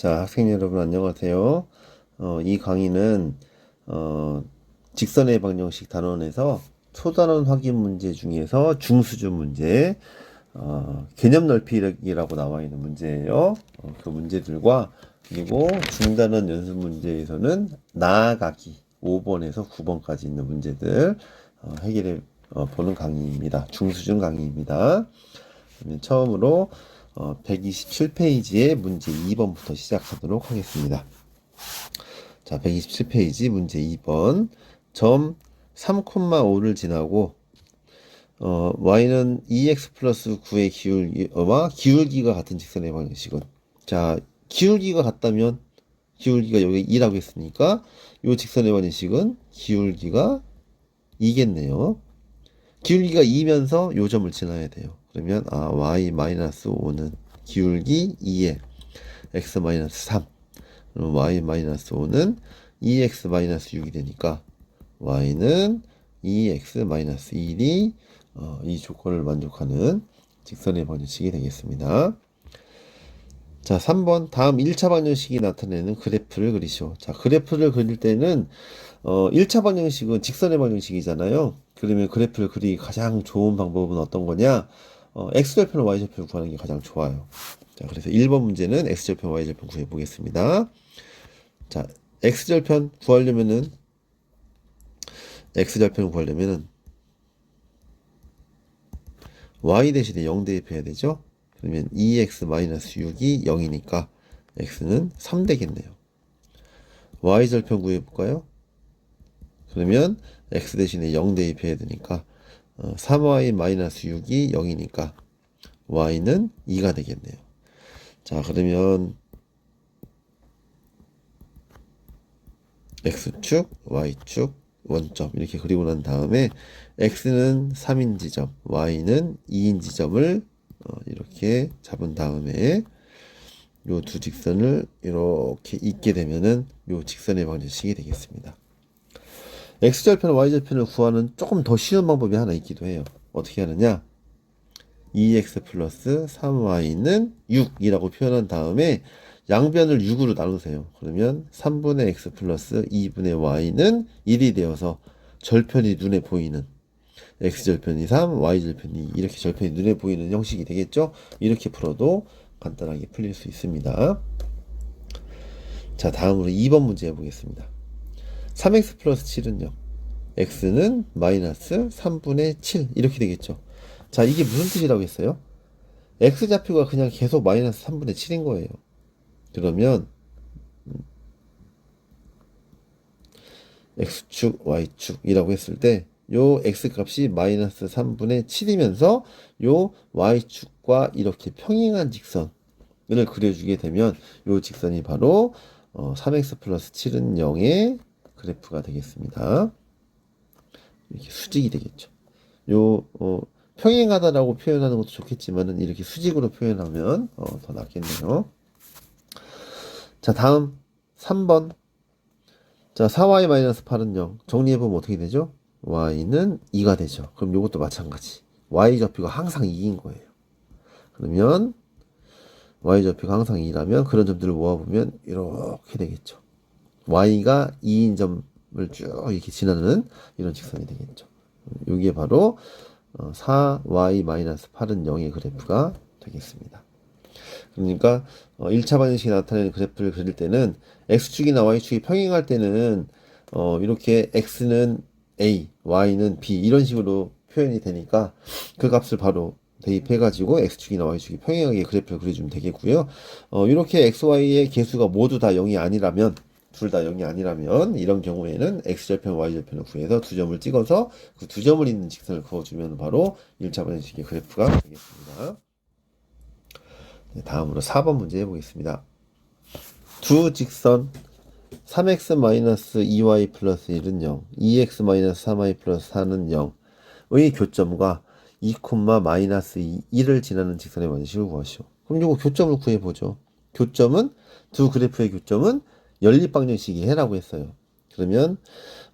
자, 학생 여러분 안녕하세요. 어, 이 강의는 어, 직선의 방정식 단원에서 초단원 확인 문제 중에서 중수준 문제, 어, 개념 넓히기라고 나와 있는 문제예요. 어, 그 문제들과 그리고 중단원 연습 문제에서는 나아가기 5번에서 9번까지 있는 문제들 어, 해결해 어, 보는 강의입니다. 중수준 강의입니다. 처음으로 어, 127페이지의 문제 2번부터 시작하도록 하겠습니다. 자, 127페이지 문제 2번. 점 3,5를 지나고 어, y는 2x 플러스 9의 기울기와 기울기가 같은 직선의 방식은 자, 기울기가 같다면 기울기가 여기 2라고 했으니까 이 직선의 방식은 기울기가 2겠네요. 기울기가 2면서 요 점을 지나야 돼요. 그러면 아 y 마이너스 5는 기울기 2에 x 마이너스 3 그럼 y 마이너스 5는 2x 마이너스 6이 되니까 y는 2x 마이너스 1이 어, 이 조건을 만족하는 직선의 방정식이 되겠습니다. 자, 3번 다음 1차 방정식이 나타내는 그래프를 그리시오. 자, 그래프를 그릴 때는 어, 1차 방정식은 직선의 방정식이잖아요. 그러면 그래프를 그리기 가장 좋은 방법은 어떤 거냐? 어, x절편, y절편을 구하는 게 가장 좋아요. 자, 그래서 1번 문제는 x절편, y절편 구해 보겠습니다. 자, x절편 구하려면은 x절편을 구하려면은 y 대신에 0 대입해야 되죠? 그러면 2x-6이 0이니까 x는 3 되겠네요. y절편 구해 볼까요? 그러면 x 대신에 0 대입해야 되니까 3y-6이 0이니까 y는 2가 되겠네요. 자 그러면 x축, y축, 원점 이렇게 그리고 난 다음에 x는 3인 지점, y는 2인 지점을 어, 이렇게 잡은 다음에 요 두 직선을 이렇게 잇게 되면은 요 직선의 방정식이 되겠습니다. X절편, y절편을 구하는 조금 더 쉬운 방법이 하나 있기도 해요. 어떻게 하느냐? 2x 플러스 3y는 6이라고 표현한 다음에 양변을 6으로 나누세요. 그러면 3분의 x 플러스 2분의 y는 1이 되어서 절편이 눈에 보이는 x절편이 3, y절편이 2 이렇게 절편이 눈에 보이는 형식이 되겠죠? 이렇게 풀어도 간단하게 풀릴 수 있습니다. 자, 다음으로 2번 문제 해보겠습니다. 3x 플러스 7은요. x는 마이너스 3분의 7 이렇게 되겠죠. 자, 이게 무슨 뜻이라고 했어요? x좌표가 그냥 계속 마이너스 3분의 7인 거예요. 그러면 x축, y축이라고 했을 때 요 x값이 마이너스 3분의 7이면서 요 y축과 이렇게 평행한 직선을 그려주게 되면 요 직선이 바로 어, 3x 플러스 7은 0의 그래프가 되겠습니다. 이렇게 수직이 되겠죠. 요 어, 평행하다라고 표현하는 것도 좋겠지만은 이렇게 수직으로 표현하면 어, 더 낫겠네요. 자, 다음 3번. 자, 4y-8은 0. 정리해보면 어떻게 되죠? y는 2가 되죠. 그럼 이것도 마찬가지. y좌표가 항상 2인 거예요. 그러면 y좌표가 항상 2라면 그런 점들을 모아보면 이렇게 되겠죠. Y가 2인 점을 쭉 이렇게 지나는 이런 직선이 되겠죠. 여기에 바로 4y-8은 0의 그래프가 되겠습니다. 그러니까 1차 방정식이 나타내는 그래프를 그릴 때는 x축이나 y축이 평행할 때는 어 이렇게 x는 a, y는 b 이런 식으로 표현이 되니까 그 값을 바로 대입해가지고 x축이나 y축이 평행하게 그래프를 그려주면 되겠고요. 어 이렇게 x, y의 개수가 모두 다 0이 아니라면 둘 다 0이 아니라면 이런 경우에는 x절편, y절편을 구해서 두 점을 찍어서 그 두 점을 있는 직선을 그어주면 바로 1차 방정식의 그래프가 되겠습니다. 네, 다음으로 4번 문제 해보겠습니다. 두 직선 3x-2y 플러스 1은 0, 2x-3y 플러스 4는 0의 교점과 2, 마이너스 1을 지나는 직선의 방식을 구하시오. 그럼 이거 교점을 구해보죠. 교점은, 두 그래프의 교점은 연립방정식이 해라고 했어요. 그러면,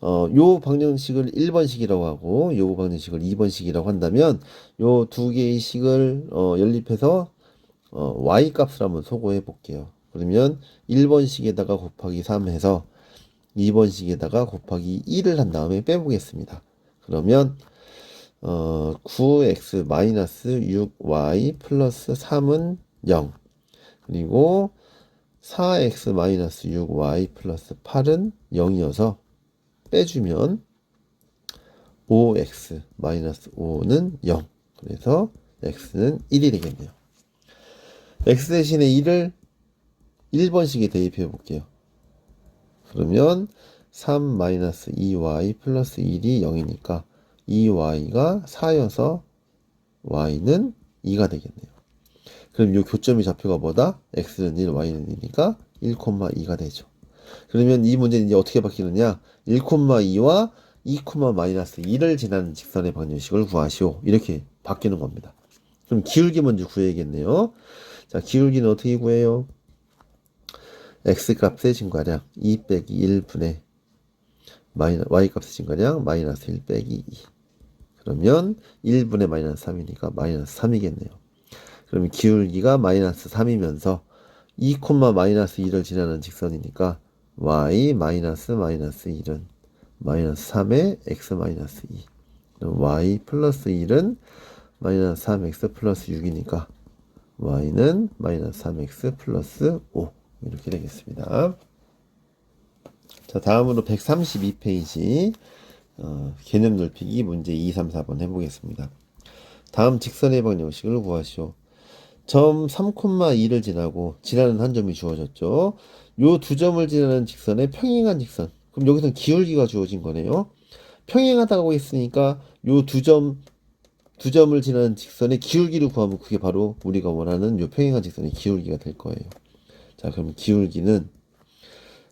어, 요 방정식을 1번식이라고 하고, 요 방정식을 2번식이라고 한다면, 요 두 개의 식을, 어, 연립해서 어, y 값을 한번 소거해 볼게요. 그러면 1번식에다가 곱하기 3 해서 2번식에다가 곱하기 1을 한 다음에 빼보겠습니다. 그러면 어, 9x 마이너스 6y 플러스 3은 0 그리고 4x 마이너스 6y 플러스 8은 0이어서 빼주면 5x 마이너스 5는 0 그래서 x는 1이 되겠네요. x 대신에 1을 1번씩에 대입해 볼게요. 그러면 3 마이너스 2y 플러스 1이 0이니까 2y가 4여서 y는 2가 되겠네요. 그럼 이 교점이 좌표가 뭐다? x는 1, y는 2니까 1,2가 되죠. 그러면 이 문제는 이제 어떻게 바뀌느냐? 1,2와 2, 마이너스 2를 지나는 직선의 방정식을 구하시오. 이렇게 바뀌는 겁니다. 그럼 기울기 먼저 구해야겠네요. 자, 기울기는 어떻게 구해요? x 값의 증가량 2 빼기 1분의 마이너, y 값의 증가량 마이너스 1 빼기 2. 그러면 1분의 마이너스 3이니까 마이너스 3이겠네요. 그러면 기울기가 마이너스 3이면서 2, 마이너스 2를 지나는 직선이니까 y 마이너스 마이너스 1은 마이너스 3의 x 마이너스 2. 그럼 y 플러스 1은 마이너스 3x 플러스 6이니까 y는 마이너스 3x 플러스 5 이렇게 되겠습니다. 자 다음으로 132페이지 어, 개념 넓히기 문제 2, 3, 4번 해보겠습니다. 다음 직선의 방정식을 구하시오. 점 3,2를 지나고 지나는 한 점이 주어졌죠. 요 두 점을 지나는 직선의 평행한 직선. 그럼 여기서 기울기가 주어진 거네요. 평행하다고 했으니까 요 두 점, 두 점을 지나는 직선의 기울기를 구하면 그게 바로 우리가 원하는 요 평행한 직선의 기울기가 될 거예요. 자, 그럼 기울기는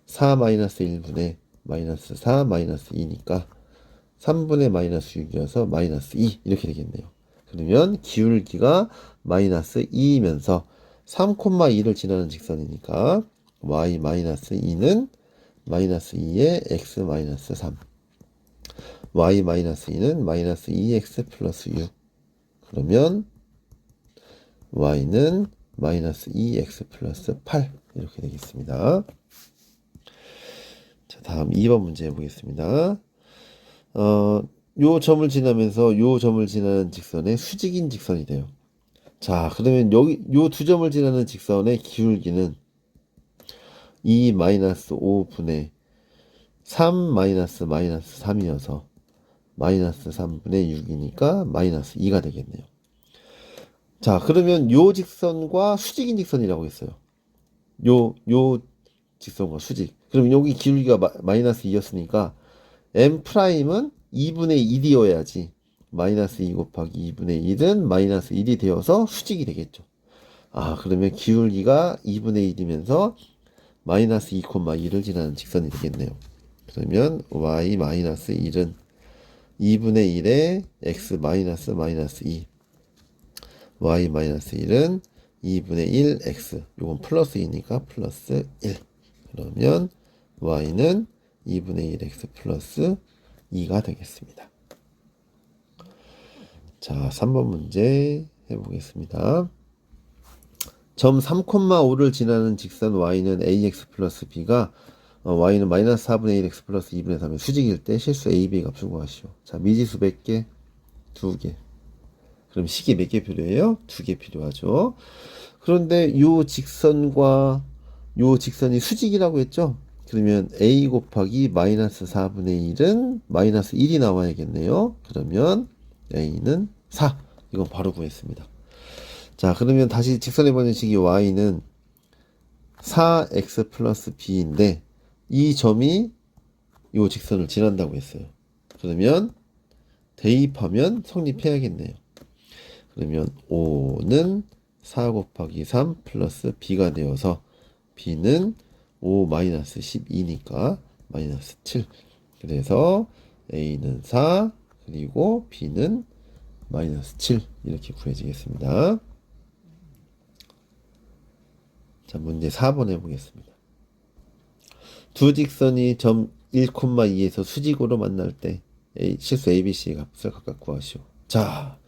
4 마이너스 1분의 마이너스 4 마이너스 2니까 3분의 마이너스 6이어서 마이너스 2 이렇게 되겠네요. 그러면 기울기가 마이너스 2이면서 3,2를 지나는 직선이니까 y 마이너스 2는 마이너스 2의 x 마이너스 3 y 마이너스 2는 마이너스 2x 플러스 6 그러면 y는 마이너스 2x 플러스 8 이렇게 되겠습니다. 자 다음 2번 문제 해보겠습니다. 어, 요 점을 지나면서 요 점을 지나는 직선의 수직인 직선이 돼요. 자, 그러면 여기 요 두 점을 지나는 직선의 기울기는 2 마이너스 5분의 3 마이너스 마이너스 3이어서 마이너스 3분의 6이니까 마이너스 2가 되겠네요. 자, 그러면 요 직선과 수직인 직선이라고 했어요. 요, 요 직선과 수직. 그럼 여기 기울기가 마, 마이너스 2였으니까 m 프라임은 2분의 1이어야지 마이너스 2 곱하기 2분의 1은 마이너스 1이 되어서 수직이 되겠죠. 아 그러면 기울기가 2분의 1이면서 마이너스 2,2를 지나는 직선이 되겠네요. 그러면 y 마이너스 1은 2분의 1에 x 마이너스 마이너스 2 y 마이너스 1은 2분의 1 x 요건 플러스 2니까 플러스 1 그러면 y는 2분의 1 x 플러스 2가 되겠습니다. 자, 3번 문제 해보겠습니다. 점 3,5를 지나는 직선 y는 ax 플러스 b가 어, y는 마이너스 4분의 1x 플러스 2분의 3의 수직일 때 실수 a, b 값을 구하시오. 자, 미지수 몇 개? 두 개. 그럼 식이 몇 개 필요해요? 두 개 필요하죠. 그런데 요 직선과 요 직선이 수직이라고 했죠? 그러면 a 곱하기 마이너스 4분의 1은 마이너스 1이 나와야겠네요. 그러면 a는 4. 이건 바로 구했습니다. 자, 그러면 다시 직선의 번역식이 y는 4x 플러스 b인데 이 점이 이 직선을 지난다고 했어요. 그러면 대입하면 성립해야겠네요. 그러면 5는 4 곱하기 3 플러스 b가 되어서 b는 5 마이너스 12니까 마이너스 7. 그래서 a는 4 그리고 b는 마이너스 7 이렇게 구해지겠습니다. 자 문제 4번 해보겠습니다. 두 직선이 점 1,2에서 수직으로 만날 때 A, 실수 ABC 값을 각각 구하시오. 자,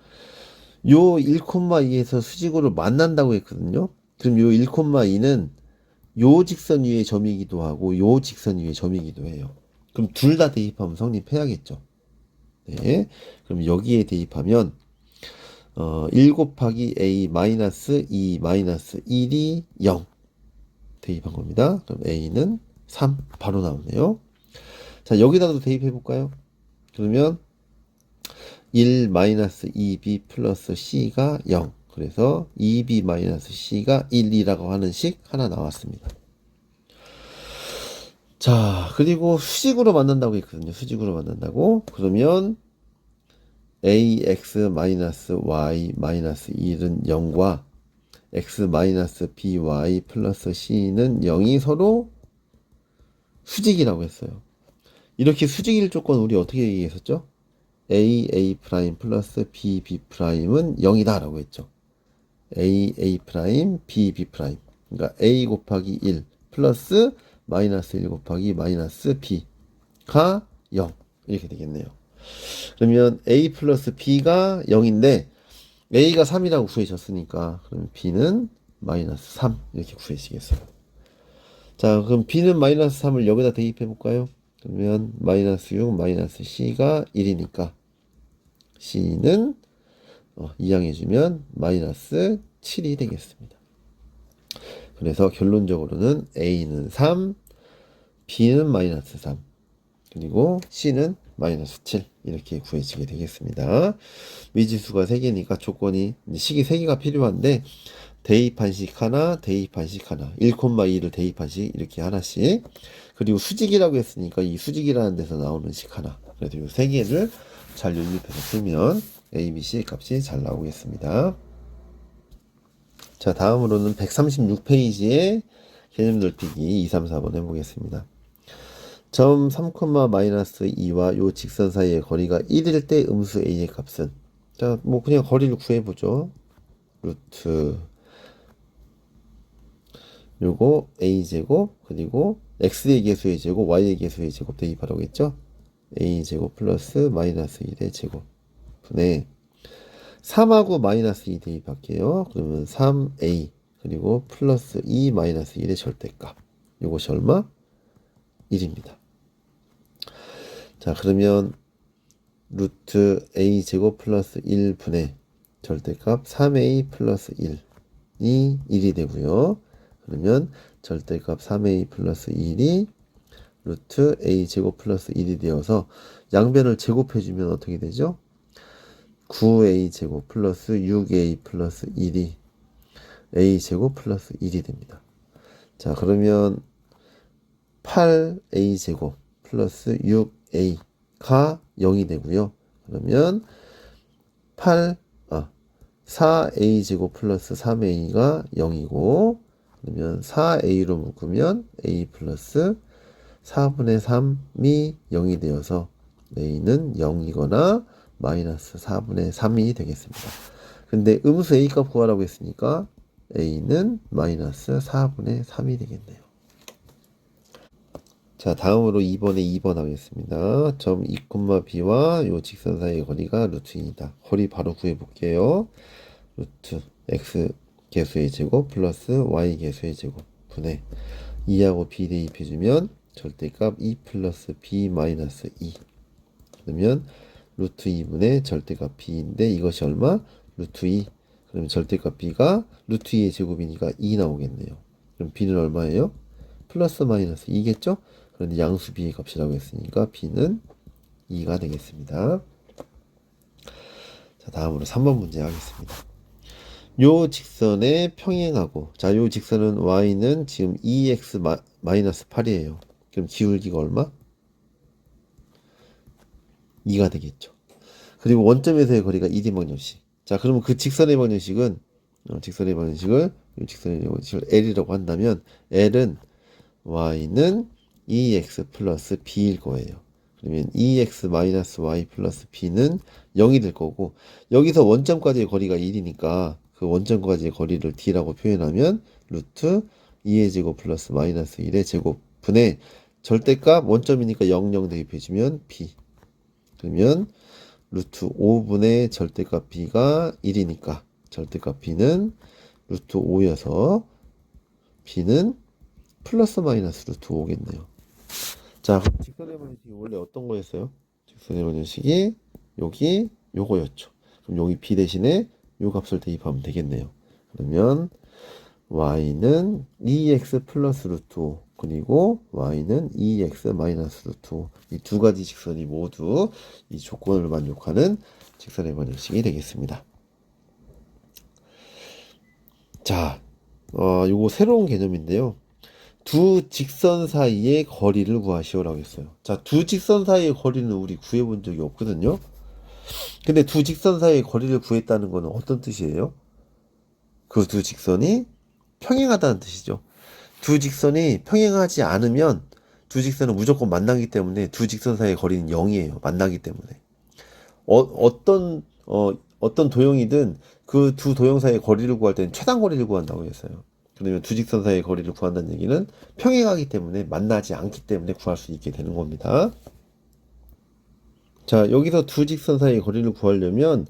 요 1,2에서 수직으로 만난다고 했거든요. 그럼 요 1,2는 요 직선 위의 점이기도 하고 요 직선 위의 점이기도 해요. 그럼 둘 다 대입하면 성립해야겠죠. 네. 그럼 여기에 대입하면 어, 1 곱하기 a 마이너스 2 마이너스 1이 0 대입한 겁니다. 그럼 a는 3 바로 나오네요. 자 여기다도 대입해 볼까요? 그러면 1 마이너스 2b 플러스 c가 0 그래서 2b 마이너스 c가 1이라고 하는 식 하나 나왔습니다. 자 그리고 수직으로 만든다고 했거든요. 수직으로 만든다고 그러면 ax 마이너스 y 마이너스 1은 0과 x 마이너스 by 플러스 c는 0이 서로 수직이라고 했어요. 이렇게 수직일 조건 우리 어떻게 얘기했었죠? a a 플러스 b b 프라임은 0이다 라고 했죠. A a 프라임 b b 프라임 그러니까 a 곱하기 1 플러스 마이너스 1 곱하기 마이너스 b가 0 이렇게 되겠네요. 그러면 a 플러스 b가 0인데 a가 3이라고 구해졌으니까 그럼 b는 마이너스 3 이렇게 구해지겠어요. 자 그럼 b는 마이너스 3을 여기다 대입해 볼까요? 그러면 마이너스 6 마이너스 c가 1이니까 c는 어, 이항해주면 마이너스 7이 되겠습니다. 그래서 결론적으로는 a는 3, b는 마이너스 3, 그리고 c는 마이너스 7 이렇게 구해지게 되겠습니다. 미지수가 3개니까 조건이 식이 3개가 필요한데 대입한 식 하나, 대입한 식 하나, 1,2를 대입한 식 이렇게 하나씩 그리고 수직이라고 했으니까 이 수직이라는 데서 나오는 식 하나 그래도 이세 개를 잘 연립해서 쓰면 A, B, C 값이 잘 나오겠습니다. 자 다음으로는 136페이지에 개념 넓히기 2, 3, 4번 해보겠습니다. 점 3, 마이너스 2와 요 직선 사이의 거리가 1일 때 음수 a의 값은 자, 뭐 그냥 거리를 구해보죠. 루트 요거 a제곱 그리고 x의 개수의 제곱 y의 개수의 제곱 대입하라고 했죠. a제곱 플러스 마이너스 1의 제곱 분의 3하고 마이너스 2 대입할게요. 그러면 3a 그리고 플러스 2 마이너스 1의 절대값 요것이 얼마? 1입니다. 자 그러면 루트 a 제곱 플러스 1분의 절대값 3a 플러스 1이 1이 되고요. 그러면 절대값 3a 플러스 1이 루트 a 제곱 플러스 1이 되어서 양변을 제곱해주면 어떻게 되죠? 9a 제곱 플러스 6a 플러스 1이 a 제곱 플러스 1이 됩니다. 자 그러면 8a 제곱 플러스 6a가 0이 되고요. 그러면 8, 아, 4a 제곱 플러스 3a가 0이고, 그러면 4a로 묶으면 a 플러스 4분의 3이 0이 되어서 a는 0이거나 마이너스 4분의 3이 되겠습니다. 근데 음수 a 값 구하라고 했으니까 a는 마이너스 4분의 3이 되겠네요. 자, 다음으로 2번에 2번 하겠습니다. 점 2,b와 요 직선 사이의 거리가 루트 2이다. 거리 바로 구해 볼게요. 루트 x 개수의 제곱 플러스 y 개수의 제곱 분의 2하고 b 대입해 주면 절대값 2 플러스 b 마이너스 2 그러면 루트 2분의 절대값 b인데 이것이 얼마? 루트 2 그러면 절대값 b가 루트 2의 제곱이니까 2 나오겠네요. 그럼 b는 얼마예요? 플러스 마이너스 2겠죠? 그런데 양수 b의 값이라고 했으니까 b는 2가 되겠습니다. 자, 다음으로 3번 문제 하겠습니다. 요 직선에 평행하고 자, 요 직선은 y는 지금 2x 마, 마이너스 8이에요. 그럼 기울기가 얼마? 2가 되겠죠. 그리고 원점에서의 거리가 1인 방정식. 자, 그러면 그 직선의 방정식은 어, 직선의 방정식을 이 직선의 방정식을 L이라고 한다면 L은 y는 2x 플러스 b일 거예요. 그러면 2x 마이너스 y 플러스 b는 0이 될 거고 여기서 원점까지의 거리가 1이니까 그 원점까지의 거리를 d라고 표현하면 루트 2의 제곱 플러스 마이너스 1의 제곱 분의 절대값 원점이니까 0, 0 대입해주면 b 그러면 루트 5분의 절대값 b가 1이니까 절대값 b는 루트 5여서 b는 플러스 마이너스 루트 5겠네요. 자, 그럼 직선의 방정식이 원래 어떤 거였어요? 직선의 방정식이 여기 요거였죠. 그럼 여기 b 대신에 요 값을 대입하면 되겠네요. 그러면 y는 2x 플러스 루트 5 그리고 y는 2x 마이너스 루트 5이두 가지 직선이 모두 이 조건을 만족하는 직선의 방정식이 되겠습니다. 자, 어, 요거 새로운 개념인데요. 두 직선 사이의 거리를 구하시오라고 했어요. 자, 두 직선 사이의 거리는 우리 구해본 적이 없거든요. 근데 두 직선 사이의 거리를 구했다는 거는 어떤 뜻이에요? 그 두 직선이 평행하다는 뜻이죠. 두 직선이 평행하지 않으면 두 직선은 무조건 만나기 때문에 두 직선 사이의 거리는 0이에요. 만나기 때문에. 어, 어떤, 어, 어떤 도형이든 그 두 도형 사이의 거리를 구할 때는 최단 거리를 구한다고 했어요. 그러면 두 직선 사이의 거리를 구한다는 얘기는 평행하기 때문에 만나지 않기 때문에 구할 수 있게 되는 겁니다. 자, 여기서 두 직선 사이의 거리를 구하려면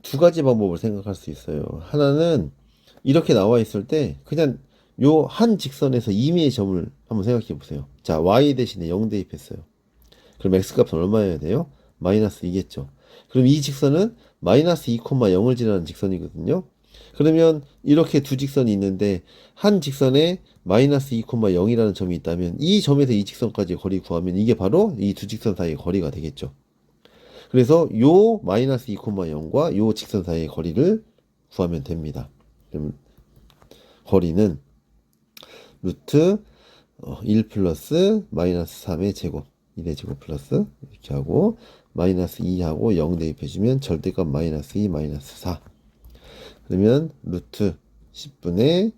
두 가지 방법을 생각할 수 있어요. 하나는 이렇게 나와 있을 때 그냥 요 한 직선에서 임의의 점을 한번 생각해 보세요. 자, y 대신에 0 대입했어요. 그럼 x 값은 얼마여야 돼요? 마이너스 2겠죠. 그럼 이 직선은 마이너스 2,0을 지나는 직선이거든요. 그러면 이렇게 두 직선이 있는데 한 직선에 마이너스 2,0이라는 점이 있다면 이 점에서 이 직선까지 거리 구하면 이게 바로 이 두 직선 사이의 거리가 되겠죠. 그래서 요 마이너스 2,0과 요 직선 사이의 거리를 구하면 됩니다. 그럼 거리는 루트 1 플러스 마이너스 3의 제곱 1의 제곱 플러스 이렇게 하고 마이너스 2하고 0 대입해 주면 절대값 마이너스 2 마이너스 4 그러면 루트 10분의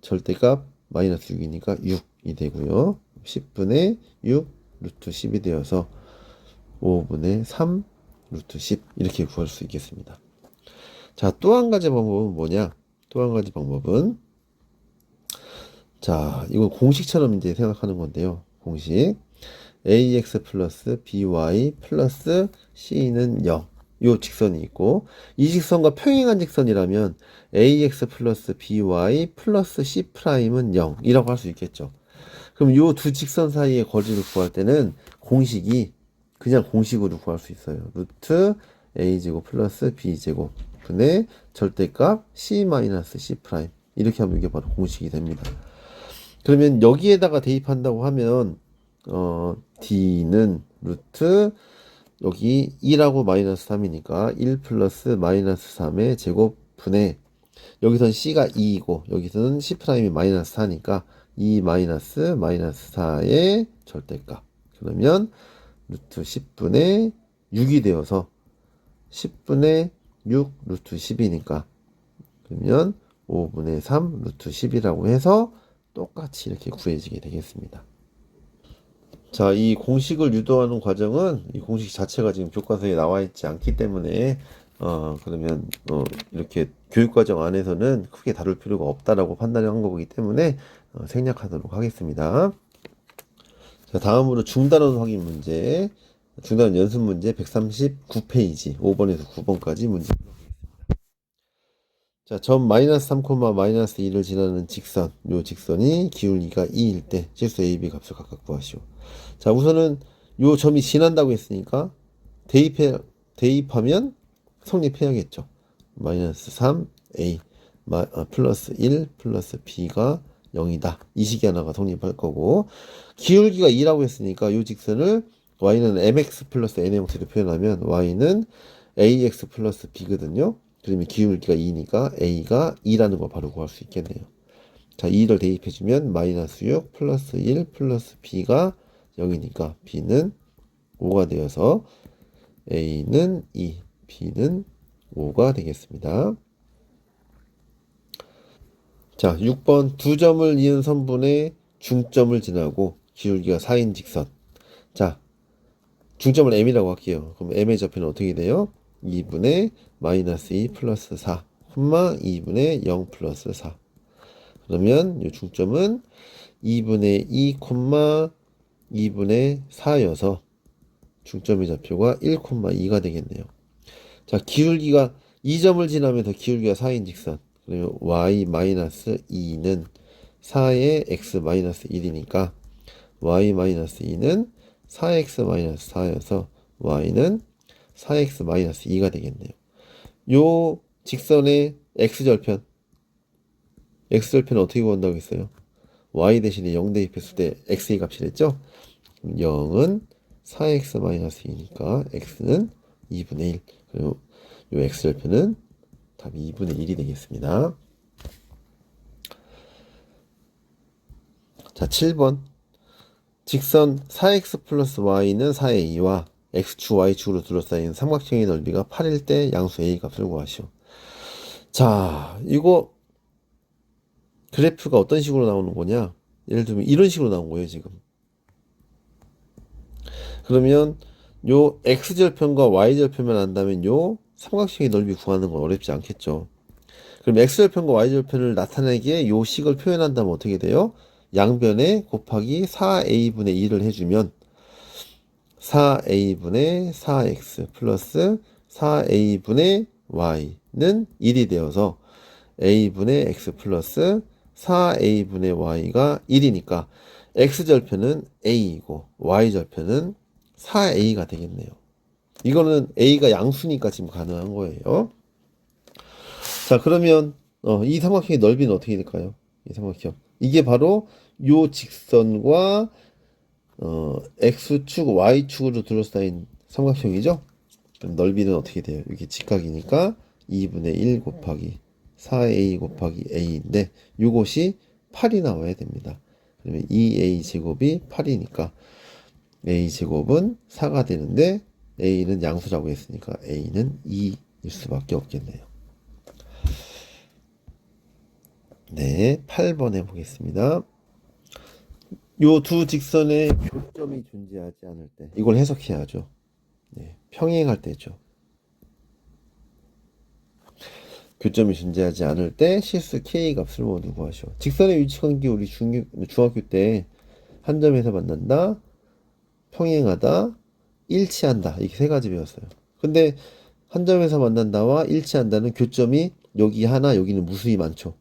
절대값 마이너스 6이니까 6이 되고요. 10분의 6 루트 10이 되어서 5분의 3 루트 10 이렇게 구할 수 있겠습니다. 자 또 한 가지 방법은 뭐냐? 또 한 가지 방법은 자, 이거 공식처럼 이제 생각하는 건데요. 공식. ax 플러스 by 플러스 c는 0. 요 직선이 있고, 이 직선과 평행한 직선이라면 ax 플러스 by 플러스 c 프라임은 0이라고 할 수 있겠죠. 그럼 요 두 직선 사이의 거리를 구할 때는 공식이 그냥 공식으로 구할 수 있어요. 루트 a제곱 플러스 b제곱 분의 절대값 c 마이너스 c 프라임. 이렇게 하면 이게 바로 공식이 됩니다. 그러면 여기에다가 대입한다고 하면 어 d는 루트 여기 2라고 마이너스 3이니까 1 플러스 마이너스 3의 제곱분의 여기선 c가 2이고 여기서는 c 프라임이 마이너스 4니까 2 마이너스 마이너스 4의 절대값. 그러면 루트 10분의 6이 되어서 10분의 6 루트 10이니까 그러면 5분의 3 루트 10이라고 해서 똑같이 이렇게 구해지게 되겠습니다. 자, 이 공식을 유도하는 과정은 이 공식 자체가 지금 교과서에 나와 있지 않기 때문에 어 그러면 어 이렇게 교육 과정 안에서는 크게 다룰 필요가 없다라고 판단을 한 거기 때문에 어 생략하도록 하겠습니다. 자, 다음으로 중단원 확인 문제. 중단원 연습 문제 139페이지 5번에서 9번까지 문제 자, 점 마이너스 3, 마이너스 2를 지나는 직선, 요 직선이 기울기가 2일 때 실수 AB 값을 각각 구하시오. 자, 우선은 요 점이 지난다고 했으니까 대입해 대입하면 성립해야겠죠. 마이너스 3A 마, 아, 플러스 1 플러스 B가 0이다. 이 식이 하나가 성립할 거고 기울기가 2라고 했으니까 요 직선을 y는 mx 플러스 nmx로 표현하면 y는 ax 플러스 b거든요. 그러면 기울기가 2니까 a가 2라는 거 바로 구할 수 있겠네요. 자, 2를 대입해주면 마이너스 6 플러스 1 플러스 b가 0이니까 b는 5가 되어서 a는 2, b는 5가 되겠습니다. 자, 6번 두 점을 이은 선분의 중점을 지나고 기울기가 4인 직선. 자, 중점을 m이라고 할게요. 그럼 m의 좌표는 어떻게 돼요? 2분의 마이너스 2 플러스 4, 콤마 2분의 0 플러스 4. 그러면 이 중점은 2분의 2, 콤마 2분의 4여서 중점의 좌표가 1, 콤마 2가 되겠네요. 자, 기울기가 2점을 지나면서 기울기가 4인 직선. 그러면 y 마이너스 2는 4의 x 마이너스 1이니까 y 마이너스 2는 4x 마이너스 4여서 y는 4x 마이너스 2가 되겠네요. 요 직선의 x절편 x절편은 어떻게 구한다고 했어요? y 대신에 0 대입했을 때 x의 값이 됐죠? 0은 4x 마이너스 2니까 x는 2분의 1 그리고 요 x절편은 답이 2분의 1이 되겠습니다. 자, 7번. 직선 4x 플러스 y는 4의 2와 x축, y축으로 둘러싸인 삼각형의 넓이가 8일 때 양수 a 값을 구하시오. 자, 이거 그래프가 어떤 식으로 나오는 거냐? 예를 들면 이런 식으로 나온 거예요, 지금. 그러면 요 x절편과 y절편만 안다면 요 삼각형의 넓이 구하는 건 어렵지 않겠죠. 그럼 x절편과 y절편을 나타내기에 요 식을 표현한다면 어떻게 돼요? 양변에 곱하기 4a분의 1을 해주면 4a분의 4x 플러스 4a분의 y는 1이 되어서 a분의 x 플러스 4a분의 y가 1이니까 x절편은 a이고 y절편은 4a가 되겠네요. 이거는 a가 양수니까 지금 가능한 거예요. 자, 그러면 어, 이 삼각형의 넓이는 어떻게 될까요? 이 삼각형. 이게 바로 요 직선과 어, x축, y축으로 둘러싸인 삼각형이죠. 그럼 넓이는 어떻게 돼요? 이게 직각이니까 2분의 1 곱하기 4a 곱하기 a인데 요것이 8이 나와야 됩니다. 그러면 2a 제곱이 8이니까 a 제곱은 4가 되는데 a는 양수라고 했으니까 a는 2일 수밖에 없겠네요. 네, 8번 해보겠습니다. 요 두 직선에 교점이 존재하지 않을 때 이걸 해석해야죠. 네, 평행할 때죠. 교점이 존재하지 않을 때 실수 k 값을 모두 구하시오. 직선의 위치 관계 우리 중, 중학교 때 한 점에서 만난다, 평행하다, 일치한다 이렇게 세 가지 배웠어요. 근데 한 점에서 만난다와 일치한다는 교점이 여기 하나 여기는 무수히 많죠.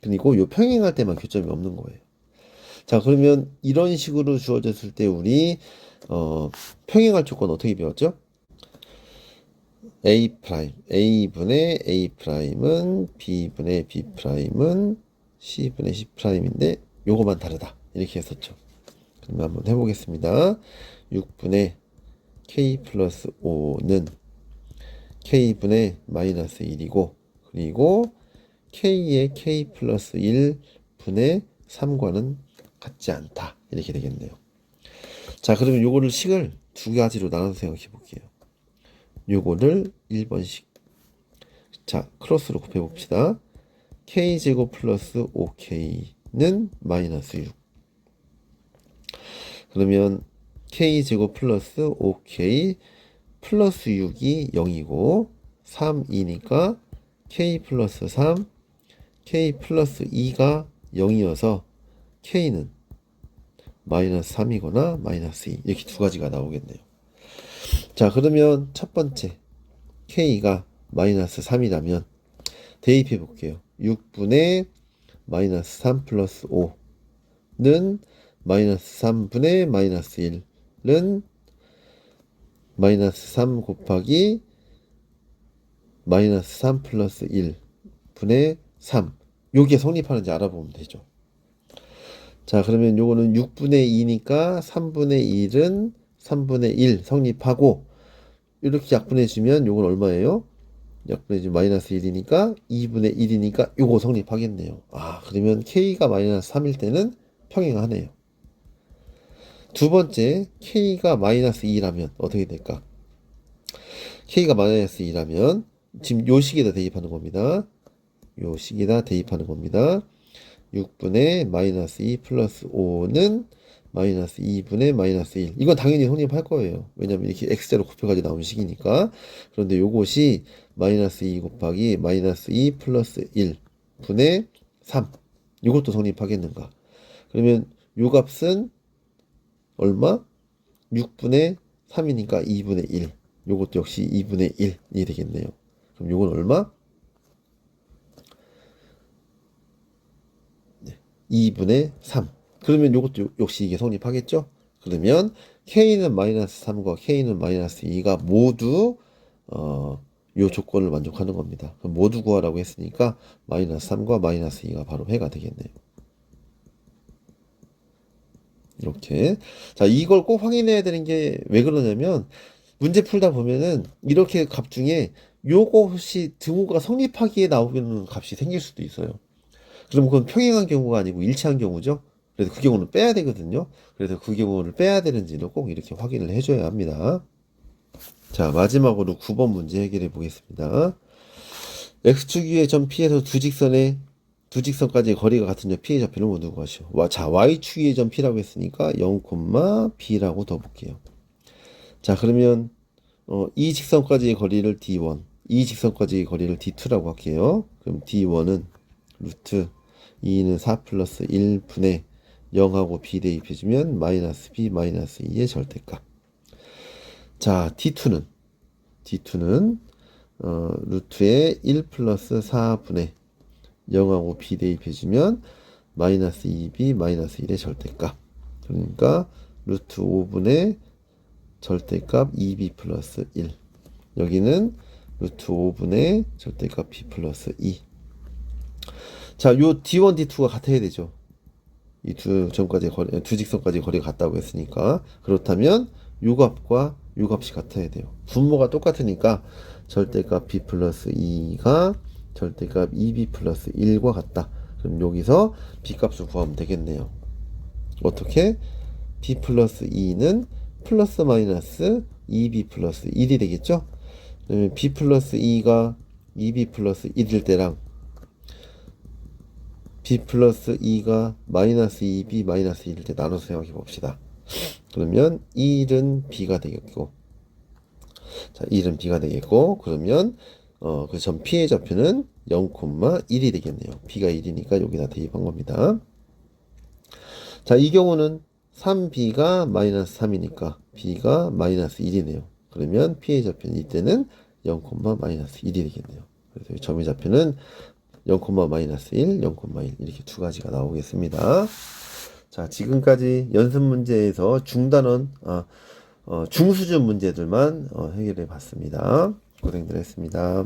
그리고 요 평행할 때만 교점이 없는 거예요. 자 그러면 이런 식으로 주어졌을 때 우리 어, 평행할 조건 어떻게 배웠죠? a 프라임 a분의 a 프라임은 b분의 b 프라임은 c분의 c 프라임인데 요거만 다르다 이렇게 했었죠. 그러면 한번 해보겠습니다. 6분의 k 플러스 5는 k분의 마이너스 1이고 그리고 k의 k 플러스 1 분의 3과는 같지 않다 이렇게 되겠네요. 자 그러면 요거를 식을 두 가지로 나눠서 생각해 볼게요. 요거를 1번씩 자 크로스로 곱해 봅시다. k제곱 플러스 5k는 마이너스 6 그러면 k제곱 플러스 5k 플러스 6이 0이고 3이니까 k 플러스 3 k 플러스 2가 0이어서 k는 마이너스 3이거나 마이너스 2 이렇게 두 가지가 나오겠네요. 자 그러면 첫 번째 k가 마이너스 3이라면 대입해 볼게요. 6분의 마이너스 3 플러스 5는 마이너스 3분의 마이너스 1은 마이너스 3 곱하기 마이너스 3 플러스 1 분의 3 요게 성립하는지 알아보면 되죠. 자 그러면 요거는 6분의 2니까 3분의 1은 3분의 1 성립하고 이렇게 약분해 주면 요건 얼마예요? 약분해 주면 마이너스 1이니까 2분의 1이니까 요거 성립하겠네요. 아 그러면 k가 마이너스 3일 때는 평행하네요. 두 번째 k가 마이너스 2라면 어떻게 될까? k가 마이너스 2라면 지금 요 식에다 대입하는 겁니다. 요 식에다 대입하는 겁니다. 6분의 마이너스 2 플러스 5는 마이너스 2분의 마이너스 1. 이건 당연히 성립할 거예요. 왜냐면 이렇게 x자로 곱해가지고 나온 식이니까. 그런데 요것이 마이너스 2 곱하기 마이너스 2 플러스 1 분의 3. 이것도 성립하겠는가? 그러면 요 값은 얼마? 6분의 3이니까 2분의 1. 요것도 역시 2분의 1이 되겠네요. 그럼 요건 얼마? 2분의 3. 그러면 이것도 역시 이게 성립하겠죠? 그러면 K는 마이너스 3과 K는 마이너스 2가 모두 어, 요 조건을 만족하는 겁니다. 그럼 모두 구하라고 했으니까 마이너스 3과 마이너스 2가 바로 해가 되겠네요. 이렇게. 자, 이걸 꼭 확인해야 되는 게 왜 그러냐면 문제 풀다 보면은 이렇게 값 중에 요것이 등호가 성립하기에 나오는 값이 생길 수도 있어요. 그럼 그건 평행한 경우가 아니고 일치한 경우죠. 그래서 그 경우는 빼야 되거든요. 그래서 그 경우를 빼야 되는지를 꼭 이렇게 확인을 해줘야 합니다. 자, 마지막으로 9번 문제 해결해 보겠습니다. x축 위의 점 P에서 두 직선의 두 직선까지의 거리가 같은 점 P의 좌표를 모두 구하시오. 와, 자, y축 위의 점 P라고 했으니까 0, B라고 더 볼게요. 자, 그러면 어, 이 직선까지의 거리를 D1, 이 직선까지의 거리를 D2라고 할게요. 그럼 D1은 루트 2는 4 플러스 1분의 0하고 B 대입해주면 마이너스 B 마이너스 2의 절대값. 자, D2는 D2는 어, 루트에 1 플러스 4분의 0하고 B 대입해주면 마이너스 2B 마이너스 1의 절대값. 그러니까 루트 5분의 절대값 2B 플러스 1. 여기는 루트 5분의 절대값 B 플러스 2. 자, 요 D1, D2가 같아야 되죠. 이 두 점까지 거리, 두 직선까지 거리가 같다고 했으니까. 그렇다면 요 값과 요 값이 같아야 돼요. 분모가 똑같으니까 절대값 B 플러스 2가 절대값 2B 플러스 1과 같다. 그럼 여기서 B 값을 구하면 되겠네요. 어떻게? B 플러스 2는 플러스 마이너스 2B 플러스 1이 되겠죠? 그러면 B 플러스 2가 2B 플러스 1일 때랑 B 플러스 2가 마이너스 2B 마이너스 1일 때 나눠서 생각해 봅시다. 그러면 1은 B가 되겠고, 자, 1은 B가 되겠고, 그러면, 어, 그점 P의 좌표는 0,1이 되겠네요. B가 1이니까 여기다 대입한 겁니다. 자, 이 경우는 3B가 마이너스 3이니까 B가 마이너스 1이네요. 그러면 P의 좌표는 이때는 0, 마이너스 1이 되겠네요. 그래서 이 점의 좌표는 0, 마이너스 1, 0,1 이렇게 두 가지가 나오겠습니다. 자, 지금까지 연습 문제에서 중단원, 아, 어, 중수준 문제들만 어, 해결해 봤습니다. 고생들 했습니다.